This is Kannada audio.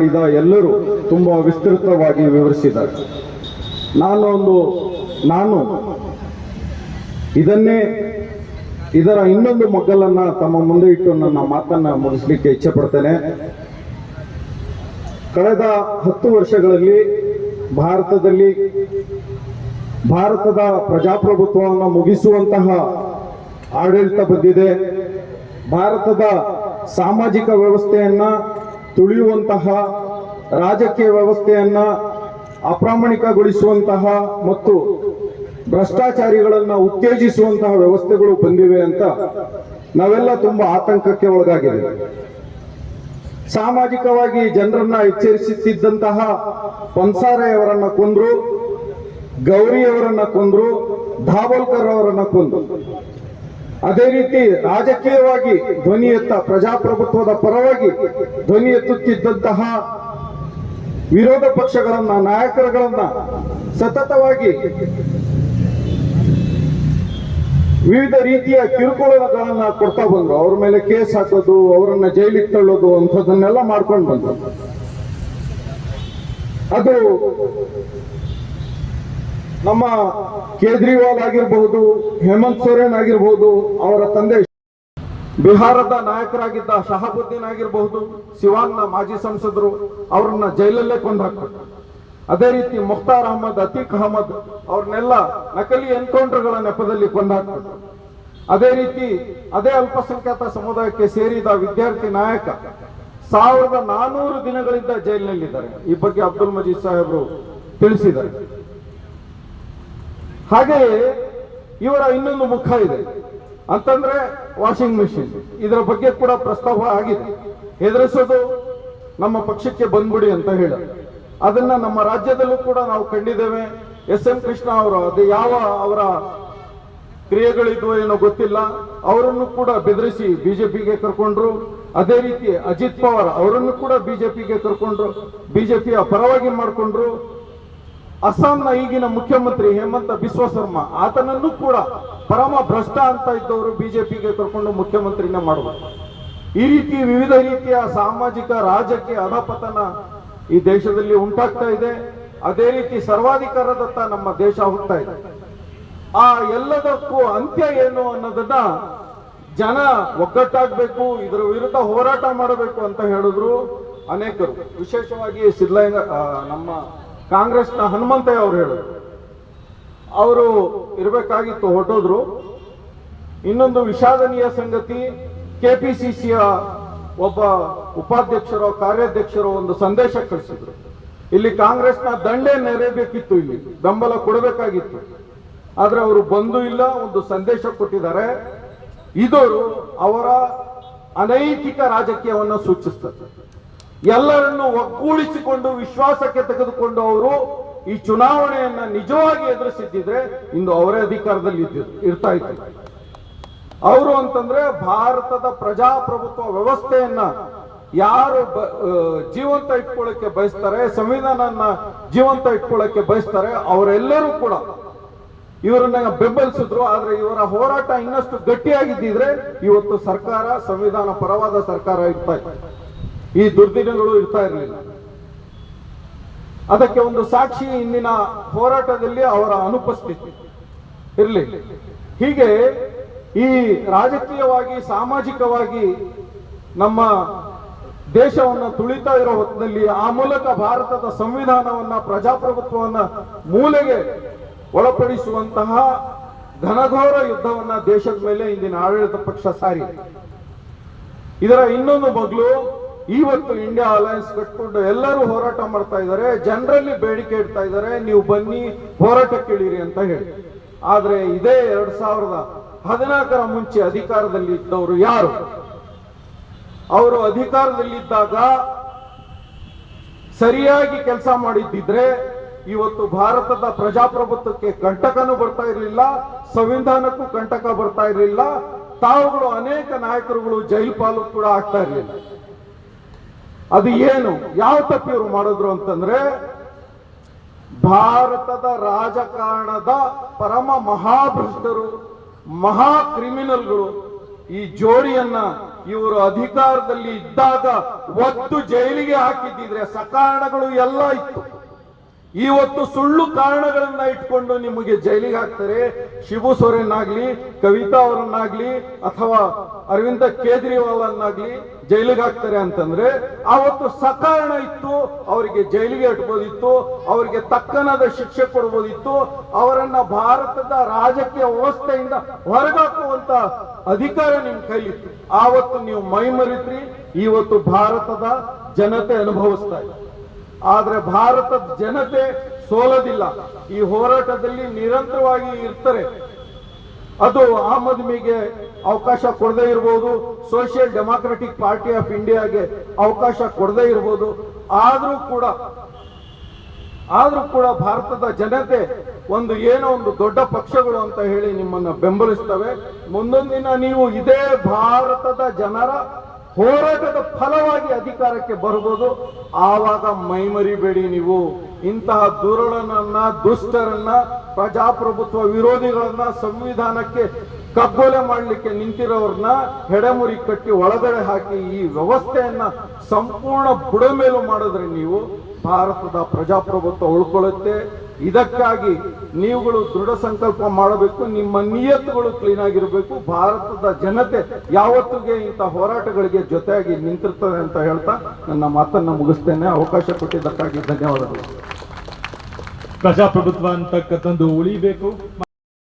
ಮಾತನಾಡಿದ ಎಲ್ಲರೂ ತುಂಬ ವಿಸ್ತೃತವಾಗಿ ವಿವರಿಸಿದ್ದಾರೆ. ನಾನು ಒಂದು, ನಾನು ಇದನ್ನೇ, ಇದರ ಇನ್ನೊಂದು ಮಗ್ಗಲನ್ನ ತಮ್ಮ ಮುಂದೆ ಇಟ್ಟು ನನ್ನ ಮಾತನ್ನ ಮುಗಿಸ್ಲಿಕ್ಕೆ ಇಚ್ಛೆ ಪಡ್ತೇನೆ ಕಳೆದ ಹತ್ತು ವರ್ಷಗಳಲ್ಲಿ ಭಾರತದಲ್ಲಿ ಭಾರತದ ಪ್ರಜಾಪ್ರಭುತ್ವವನ್ನು ಮುಗಿಸುವಂತಹ ಆಡಳಿತ ಬಂದಿದೆ. ಭಾರತದ ಸಾಮಾಜಿಕ ವ್ಯವಸ್ಥೆಯನ್ನ ತುಳಿಯುವಂತಹ ರಾಜಕೀಯ ವ್ಯವಸ್ಥೆಯನ್ನ ಅಪ್ರಾಮಾಣಿಕಗೊಳಿಸುವಂತಹ ಮತ್ತು ಭ್ರಷ್ಟಾಚಾರಿಗಳನ್ನು ಉತ್ತೇಜಿಸುವಂತಹ ವ್ಯವಸ್ಥೆಗಳು ಬಂದಿವೆ ಅಂತ ನಾವೆಲ್ಲ ತುಂಬಾ ಆತಂಕಕ್ಕೆ ಒಳಗಾಗಿದೆ ಸಾಮಾಜಿಕವಾಗಿ ಜನರನ್ನ ಎಚ್ಚರಿಸುತ್ತಿದ್ದಂತಹ ಪನ್ಸಾರೆಯವರನ್ನ ಕೊಂದ್ರು ಗೌರಿಯವರನ್ನ ಕೊಂದ್ರು, ಧಾವಲ್ಕರ್ ಅವರನ್ನ ಕೊಂದ್ರು. ಅದೇ ರೀತಿ ರಾಜಕೀಯವಾಗಿ ಧ್ವನಿ ಎತ್ತ ಪ್ರಜಾಪ್ರಭುತ್ವದ ಪರವಾಗಿ ಧ್ವನಿ ಎತ್ತುತ್ತಿದ್ದಂತಹ ವಿರೋಧ ಪಕ್ಷಗಳನ್ನ, ನಾಯಕರುಗಳನ್ನ ಸತತವಾಗಿ ವಿವಿಧ ರೀತಿಯ ಕಿರುಕುಳಗಳನ್ನ ಕೊಡ್ತಾ ಬಂದ್ರು. ಅವ್ರ ಮೇಲೆ ಕೇಸ್ ಹಾಕೋದು, ಅವರನ್ನ ಜೈಲಿಗೆ ತಳ್ಳೋದು ಅಂಥದ್ದನ್ನೆಲ್ಲ ಮಾಡ್ಕೊಂಡು ಬಂದ್ರು. ಅದು ನಮ್ಮ ಕೇಜ್ರಿವಾಲ್ ಆಗಿರಬಹುದು, ಹೇಮಂತ್ ಸೊರೇನ್ ಆಗಿರಬಹುದು, ಅವರ ತಂದೆ ಬಿಹಾರದ ನಾಯಕರಾಗಿದ್ದ ಶಹಾಬುದ್ದೀನ್ ಆಗಿರಬಹುದು ಸಿವಾನ್ನ ಮಾಜಿ ಸಂಸದರು ಅವ್ರನ್ನ ಜೈಲಲ್ಲೇ ಕೊಂದು ಹಾಕ್ತಾರೆ ಅದೇ ರೀತಿ ಮುಖ್ತಾರ್ ಅಹಮದ್, ಅತೀಕ್ ಅಹಮದ್ ಅವ್ರನ್ನೆಲ್ಲ ನಕಲಿ ಎನ್ಕೌಂಟರ್ಗಳ ನೆಪದಲ್ಲಿ ಕೊಂದಾಕ್ತಾರೆ ಅದೇ ರೀತಿ ಅದೇ ಅಲ್ಪಸಂಖ್ಯಾತ ಸಮುದಾಯಕ್ಕೆ ಸೇರಿದ ವಿದ್ಯಾರ್ಥಿ ನಾಯಕ ಸಾವಿರದ ನಾನೂರು ದಿನಗಳಿಂದ ಜೈಲಿನಲ್ಲಿದ್ದಾರೆ. ಈ ಬಗ್ಗೆ ಅಬ್ದುಲ್ ಮಜೀದ್ ಸಾಹೇಬರು ತಿಳಿಸಿದ್ದಾರೆ. ಹಾಗೆಯೇ ಇವರ ಇನ್ನೊಂದು ಮುಖ ಇದೆ. ಅಂತಂದ್ರೆ ವಾಷಿಂಗ್ ಮಿಷಿನ್. ಇದರ ಬಗ್ಗೆ ಕೂಡ ಪ್ರಸ್ತಾಪ ಆಗಿದೆ. ಹೆದರಿಸೋದು ನಮ್ಮ ಪಕ್ಷಕ್ಕೆ ಬಂದ್ಬಿಡಿ ಅಂತ ಹೇಳ. ಅದನ್ನ ನಮ್ಮ ರಾಜ್ಯದಲ್ಲೂ ಕೂಡ ನಾವು ಕಂಡಿದ್ದೇವೆ. ಎಸ್ ಎಂ ಕೃಷ್ಣ ಅವರು, ಅದು ಯಾವ ಅವರ ಕ್ರಿಯೆಗಳಿದ್ವು ಏನೋ ಗೊತ್ತಿಲ್ಲ. ಅವರನ್ನು ಕೂಡ ಬೆದರಿಸಿ ಬಿಜೆಪಿಗೆ ಕರ್ಕೊಂಡ್ರು. ಅದೇ ರೀತಿ ಅಜಿತ್ ಪವಾರ್ ಅವರನ್ನು ಕೂಡ ಬಿಜೆಪಿಗೆ ಕರ್ಕೊಂಡ್ರು. ಬಿಜೆಪಿಯ ಪರವಾಗಿ ಮಾಡಿಕೊಂಡ್ರು. ಅಸ್ಸಾಂನ ಈಗಿನ ಮುಖ್ಯಮಂತ್ರಿ ಹೇಮಂತ ಬಿಸ್ವ ಶರ್ಮಾ, ಆತನನ್ನು ಕೂಡ ಪರಮ ಭ್ರಷ್ಟ ಅಂತ ಇದ್ದವರು ಬಿಜೆಪಿಗೆ ಕರ್ಕೊಂಡು ಮುಖ್ಯಮಂತ್ರಿನ ಮಾಡುವುದು. ಈ ರೀತಿ ವಿವಿಧ ರೀತಿಯ ಸಾಮಾಜಿಕ, ರಾಜಕೀಯ ಅಧಪತನ ಈ ದೇಶದಲ್ಲಿ ಉಂಟಾಗ್ತಾ ಇದೆ. ಅದೇ ರೀತಿ ಸರ್ವಾಧಿಕಾರದತ್ತ ನಮ್ಮ ದೇಶ ಹೋಗ್ತಾ ಇದೆ. ಆ ಎಲ್ಲದಕ್ಕೂ ಅಂತ್ಯ ಏನು ಅನ್ನೋದನ್ನ ಜನ ಒಗ್ಗಟ್ಟಾಗಬೇಕು, ಇದರ ವಿರುದ್ಧ ಹೋರಾಟ ಮಾಡಬೇಕು ಅಂತ ಹೇಳಿದ್ರು ಅನೇಕರು. ವಿಶೇಷವಾಗಿ ಸಿದ್ದಲಿಂಗ ನಮ್ಮ ಕಾಂಗ್ರೆಸ್ನ ಹನುಮಂತಯ್ಯ ಅವರು ಹೇಳಿದ್ರು ಅವರು ಇರಬೇಕಾಗಿತ್ತು ಹೊರಟೋದ್ರು. ಇನ್ನೊಂದು ವಿಷಾದನೀಯ ಸಂಗತಿ, ಕೆಪಿಸಿಸಿಯ ಒಬ್ಬ ಉಪಾಧ್ಯಕ್ಷರು, ಕಾರ್ಯಾಧ್ಯಕ್ಷರು ಒಂದು ಸಂದೇಶ ಕಳಿಸಿದ್ರು. ಇಲ್ಲಿ ಕಾಂಗ್ರೆಸ್ನ ದಂಡೆ ನೆರೆಯಬೇಕಿತ್ತು ಇಲ್ಲಿ. ಬೆಂಬಲ ಕೊಡಬೇಕಾಗಿತ್ತು. ಆದರೆ ಅವರು ಬಂದು ಇಲ್ಲ, ಒಂದು ಸಂದೇಶ ಕೊಟ್ಟಿದ್ದಾರೆ. ಇದು ಅವರ ಅನೈತಿಕ ರಾಜಕೀಯವನ್ನು ಸೂಚಿಸ್ತದೆ. ಎಲ್ಲರನ್ನು ಒಗ್ಗೂಡಿಸಿಕೊಂಡು ವಿಶ್ವಾಸಕ್ಕೆ ತೆಗೆದುಕೊಂಡು ಅವರು ಈ ಚುನಾವಣೆಯನ್ನ ನಿಜವಾಗಿ ಎದುರಿಸಿದ್ದಿದ್ರೆ ಇಂದು ಅವರೇ ಅಧಿಕಾರದಲ್ಲಿ ಇರ್ತಾ ಇತ್ತು ಅವರು ಅಂತಂದ್ರೆ ಭಾರತದ ಪ್ರಜಾಪ್ರಭುತ್ವ ವ್ಯವಸ್ಥೆಯನ್ನ ಯಾರು ಜೀವಂತ ಇಟ್ಕೊಳ್ಳಕ್ಕೆ ಬಯಸ್ತಾರೆ ಸಂವಿಧಾನನ ಜೀವಂತ ಇಟ್ಕೊಳ್ಳಕ್ಕೆ ಬಯಸ್ತಾರೆ, ಅವರೆಲ್ಲರೂ ಕೂಡ ಇವರನ್ನ ಬೆಂಬಲಿಸಿದ್ರು. ಆದ್ರೆ ಇವರ ಹೋರಾಟ ಇನ್ನಷ್ಟು ಗಟ್ಟಿಯಾಗಿದ್ದಿದ್ರೆ ಇವತ್ತು ಸರ್ಕಾರ, ಸಂವಿಧಾನ ಪರವಾದ ಸರ್ಕಾರ ಇರ್ತಾ ಇತ್ತು. ಈ ದುರ್ದಿನಗಳು ಇರ್ತಾ ಇರಲಿಲ್ಲ. ಅದಕ್ಕೆ ಒಂದು ಸಾಕ್ಷಿ ಇಂದಿನ ಹೋರಾಟದಲ್ಲಿ ಅವರ ಅನುಪಸ್ಥಿತಿ ಇರಲಿ. ಹೀಗೆ ಈ ರಾಜಕೀಯವಾಗಿ, ಸಾಮಾಜಿಕವಾಗಿ ನಮ್ಮ ದೇಶವನ್ನು ತುಳಿತಾ ಇರೋ ಹೊತ್ತಿನಲ್ಲಿ ಆ ಮೂಲಕ ಭಾರತದ ಸಂವಿಧಾನವನ್ನ, ಪ್ರಜಾಪ್ರಭುತ್ವವನ್ನ ಮೂಲೆಗೆ ಒಳಪಡಿಸುವಂತಹ ಘನಘೋರ ಯುದ್ಧವನ್ನ ದೇಶದ ಮೇಲೆ ಇಂದಿನ ಆಡಳಿತ ಪಕ್ಷ ಸಾರಿ ಇದರ ಇನ್ನೊಂದು ಮಗಳು ಇವತ್ತು ಇಂಡಿಯಾ ಅಲಯನ್ಸ್ ಕಟ್ಕೊಂಡು ಎಲ್ಲರೂ ಹೋರಾಟ ಮಾಡ್ತಾ ಇದ್ದಾರೆ. ಜನರಲ್ಲಿ ಬೇಡಿಕೆ ಇಡ್ತಾ ಇದ್ದಾರೆ. ನೀವು ಬನ್ನಿ ಹೋರಾಟಕ್ಕೆ ಇಳಿರಿ ಅಂತ ಹೇಳಿ. ಆದ್ರೆ ಇದೇ ಎರಡ್ ಸಾವಿರದ ಹದಿನಾಲ್ಕರ ಮುಂಚೆ ಅಧಿಕಾರದಲ್ಲಿ ಇದ್ದವರು ಯಾರು? ಅವರು ಅಧಿಕಾರದಲ್ಲಿದ್ದಾಗ ಸರಿಯಾಗಿ ಕೆಲಸ ಮಾಡಿದ್ದಿದ್ರೆ ಇವತ್ತು ಭಾರತದ ಪ್ರಜಾಪ್ರಭುತ್ವಕ್ಕೆ ಕಂಟಕನೂ ಬರ್ತಾ ಇರಲಿಲ್ಲ, ಸಂವಿಧಾನಕ್ಕೂ ಕಂಟಕ ಬರ್ತಾ ಇರಲಿಲ್ಲ. ತಾವುಗಳು ಅನೇಕ ನಾಯಕರುಗಳು ಜೈಲು ಪಾಲು ಕೂಡ ಆಗ್ತಾ ಇರಲಿಲ್ಲ. ಅದು ಏನು? ಯಾವ ತಪ್ಪು ಇವರು ಮಾಡಿದ್ರು ಅಂತಂದ್ರೆ, ಭಾರತದ ರಾಜಕಾರಣದ ಪರಮ ಮಹಾಭ್ರಷ್ಟರು, ಮಹಾ ಕ್ರಿಮಿನಲ್ಗಳು, ಈ ಜೋಡಿಯನ್ನ ಇವರು ಅಧಿಕಾರದಲ್ಲಿ ಇದ್ದಾಗ ಒತ್ತು ಜೈಲಿಗೆ ಹಾಕಿದ್ದಿದ್ರೆ ಸಕಾರಣಗಳು ಎಲ್ಲ ಇತ್ತು. ಇವತ್ತು ಸುಳ್ಳು ಕಾರಣಗಳನ್ನ ಇಟ್ಕೊಂಡು ನಿಮಗೆ ಜೈಲಿಗೆ ಹಾಕ್ತಾರೆ. ಶಿಬು ಸೊರೇನ್ ಆಗ್ಲಿ ಕವಿತಾ ಅವರನ್ನಾಗ್ಲಿ, ಅಥವಾ ಅರವಿಂದ ಕೇಜ್ರಿವಾಲ್ ಅನ್ನಾಗ್ಲಿ ಜೈಲಿಗೆ ಹಾಕ್ತಾರೆ ಅಂತಂದ್ರೆ ಆವತ್ತು ಸಕಾರಣ ಇತ್ತು, ಅವರಿಗೆ ಜೈಲಿಗೆ ಇಟ್ಬೋದಿತ್ತು ಅವರಿಗೆ ತಕ್ಕನಾದ ಶಿಕ್ಷೆ ಕೊಡ್ಬೋದಿತ್ತು, ಅವರನ್ನ ಭಾರತದ ರಾಜಕೀಯ ವ್ಯವಸ್ಥೆಯಿಂದ ಹೊರಗಾಕುವಂತ ಅಧಿಕಾರ ನಿಮ್ ಕೈಲಿತ್ತು. ಆವತ್ತು ನೀವು ಮೈಮರಿತ್ರಿ, ಇವತ್ತು ಭಾರತದ ಜನತೆ ಅನುಭವಿಸ್ತಾ ಇದೆ. ಆದ್ರೆ ಭಾರತದ ಜನತೆ ಸೋಲೋದಿಲ್ಲ. ಈ ಹೋರಾಟದಲ್ಲಿ ನಿರಂತರವಾಗಿ ಇರ್ತಾರೆ. ಅದು ಆಮ್ ಆದ್ಮಿಗೆ ಅವಕಾಶ ಕೊಡದೇ ಇರಬಹುದು ಸೋಷಿಯಲ್ ಡೆಮಾಕ್ರೆಟಿಕ್ ಪಾರ್ಟಿ ಆಫ್ ಇಂಡಿಯಾಗೆ ಅವಕಾಶ ಕೊಡದೇ ಇರಬಹುದು ಆದರೂ ಕೂಡ ಆದರೂ ಕೂಡ ಭಾರತದ ಜನತೆ ಒಂದು ಏನೋ ಒಂದು ದೊಡ್ಡ ಪಕ್ಷಗಳು ಅಂತ ಹೇಳಿ ನಿಮ್ಮನ್ನ ಬೆಂಬಲಿಸ್ತವೆ. ಮುಂದೊಂದು ದಿನ ನೀವು ಇದೇ ಭಾರತದ ಜನರ ಹೋರಾಟದ ಫಲವಾಗಿ ಅಧಿಕಾರಕ್ಕೆ ಬರ್ಬೋದು. ಆವಾಗ ಮೈಮರಿಬೇಡಿ ನೀವು. ಇಂತಹ ದುರುಳನನ್ನ ದುಷ್ಟರನ್ನ, ಪ್ರಜಾಪ್ರಭುತ್ವ ವಿರೋಧಿಗಳನ್ನ ಸಂವಿಧಾನಕ್ಕೆ ಕಗ್ಗೊಲೆ ಮಾಡಲಿಕ್ಕೆ ನಿಂತಿರೋರ್ನ ಹೆಡೆಮುರಿ ಕಟ್ಟಿ ಒಳಗಡೆ ಹಾಕಿ ಈ ವ್ಯವಸ್ಥೆಯನ್ನ ಸಂಪೂರ್ಣ ಬುಡಮೇಲು ಮಾಡಿದ್ರೆ ನೀವು ಭಾರತದ ಪ್ರಜಾಪ್ರಭುತ್ವ ಉಳ್ಕೊಳ್ಳುತ್ತೆ. ಇದಕ್ಕಾಗಿ ನೀವುಗಳು ದೃಢ ಸಂಕಲ್ಪ ಮಾಡಬೇಕು, ನಿಮ್ಮ ನಿಯತ್ತುಗಳು ಕ್ಲೀನ್ ಆಗಿರಬೇಕು. ಭಾರತದ ಜನತೆ ಯಾವತ್ತಿಗೆ ಇಂಥ ಹೋರಾಟಗಳಿಗೆ ಜೊತೆಯಾಗಿ ನಿಂತಿರ್ತದೆ ಅಂತ ಹೇಳ್ತಾ ನನ್ನ ಮಾತನ್ನು ಮುಗಿಸ್ತೇನೆ. ಅವಕಾಶ ಕೊಟ್ಟಿದ್ದಕ್ಕಾಗಿ ಧನ್ಯವಾದಗಳು. ಪ್ರಜಾಪ್ರಭುತ್ವ ಅಂತಕ್ಕಂಥದ್ದು ಉಳಿಬೇಕು.